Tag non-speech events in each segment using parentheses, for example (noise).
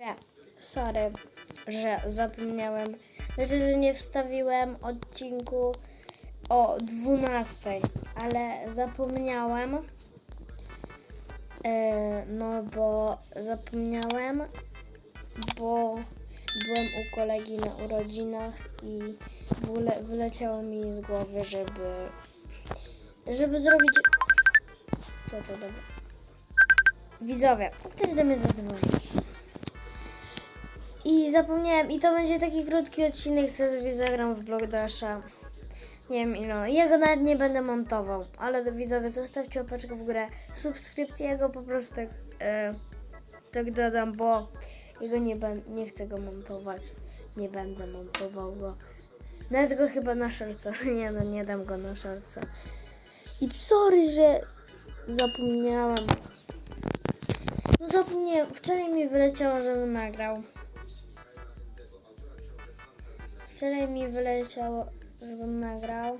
Nie, sorry, że zapomniałem. Znaczy, że nie wstawiłem odcinku o 12, ale zapomniałem. E, no bo zapomniałem, bo byłem u kolegi na urodzinach i wyle, wyleciało mi z głowy, żeby żeby zrobić to to dobra. Widzowie, ktoś do mnie zadzwonił. I zapomniałem, i to będzie taki krótki odcinek, sobie zagram w Blogdasha. Nie wiem ile. Ja go nawet nie będę montował, ale widzowie, zostawcie łapeczkę w górę, subskrypcję, ja go po prostu tak, e, tak dodam, bo jego nie, nie chcę go montować. Nie będę montował go. Nawet go chyba na szorca. (laughs) Nie no, nie dam go na szorca. I sorry, że zapomniałam. No zapomniałem, wczoraj mi wyleciało, żebym nagrał. Wczoraj mi wyleciało, żebym nagrał.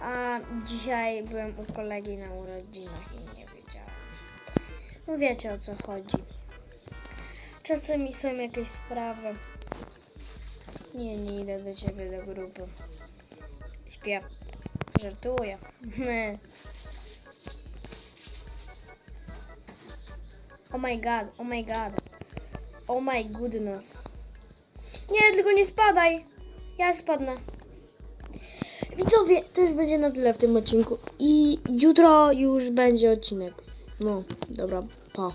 A dzisiaj byłem u kolegi na urodzinach i nie wiedziałam. No wiecie o co chodzi. Czasami są jakieś sprawy. Nie, nie idę do ciebie do grupy. Śpię. Żartuję. (laughs) oh my god, oh my god. Oh my goodness. Nie, tylko nie spadaj. Ja spadnę. Widzowie, to już będzie na tyle w tym odcinku. I jutro już będzie odcinek. No, dobra, pa.